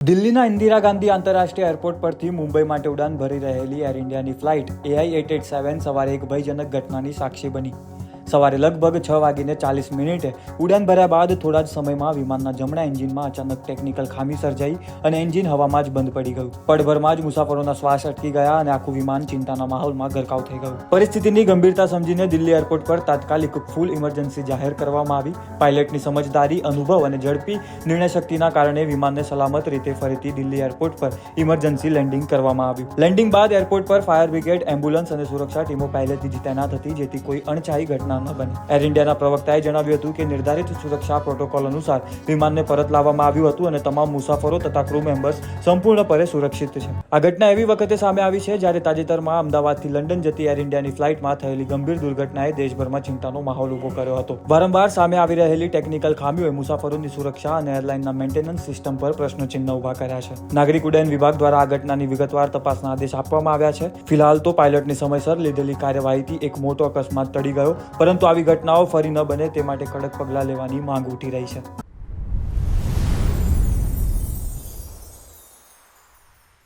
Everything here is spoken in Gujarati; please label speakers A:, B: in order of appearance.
A: દિલ્હીના ઇન્દિરા ગાંધી આંતરરાષ્ટ્રીય એરપોર્ટ પરથી મુંબઈ માટે ઉડાન ભરી રહેલી એર ઇન્ડિયાની flight AI eight eight seven સવારે એક ભયજનક ઘટનાની સાક્ષી બની. સવારે લગભગ છ વાગીને ચાલીસ મિનિટે ઉડાન ભર્યા બાદ થોડા જ સમયમાં વિમાનના જમણા એન્જિનમાં અચાનક ટેકનિકલ ખામી સર્જાઈ અને એન્જિન હવામાં જ બંધ પડી ગયું. પળભરમાં જ મુસાફરોના શ્વાસ અટકી ગયા અને આખું વિમાન ચિંતાના માહોલમાં ગરકાવ થઈ ગયું. પરિસ્થિતિની ગંભીરતા સમજીને દિલ્હી એરપોર્ટ પર તાત્કાલિક ફૂલ ઇમરજન્સી જાહેર કરવામાં આવી. પાયલટની સમજદારી, અનુભવ અને ઝડપી નિર્ણય શક્તિના કારણે વિમાનને સલામત રીતે ફરીથી દિલ્હી એરપોર્ટ પર ઇમરજન્સી લેન્ડિંગ કરવામાં આવ્યું. લેન્ડિંગ બાદ એરપોર્ટ પર ફાયર બ્રિગેડ, એમ્બ્યુલન્સ અને સુરક્ષા ટીમો પહેલેથી જ તૈનાત હતી, જેથી કોઈ અણછાઈ ન બને એર ઇન્ડિયાના પ્રવક્તાએ જણાવ્યું હતું કે નિર્ધારિત સુરક્ષા પ્રોટોકોલ અનુસાર વિમાનને પરત લાવવામાં આવ્યું હતું અને તમામ મુસાફરો તથા ક્રૂ મેમ્બર્સ સંપૂર્ણપણે સુરક્ષિત છે. આ ઘટના એવી વખતે સામે આવી છે જ્યારે તાજેતરમાં અમદાવાદથી લંડન જતી એર ઇન્ડિયાની ફ્લાઇટમાં થયેલી ગંભીર દુર્ઘટનાએ દેશભરમાં ચિંતાનો માહોલ ઊભો કર્યો હતો. વારંવાર સામે આવી રહેલી ટેકનિકલ ખામીઓએ મુસાફરોની સુરક્ષા અને એરલાઇનના મેન્ટેનન્સ સિસ્ટમ પર પ્રશ્નચિહ્ન ઊભા કર્યા છે. નાગરિક ઉડ્ડયન વિભાગ દ્વારા આ ઘટનાની વિગતવાર તપાસના આદેશ આપવામાં આવ્યા છે. ફિલહાલ તો પાયલટની સમયસર લીધેલી કાર્યવાહીથી એક મોટો અકસ્માત ટળી ગયો પરંતુ આવી ઘટનાઓ ફરી ન બને તે માટે કડક પગલાં લેવાની માંગ ઉઠી રહી છે.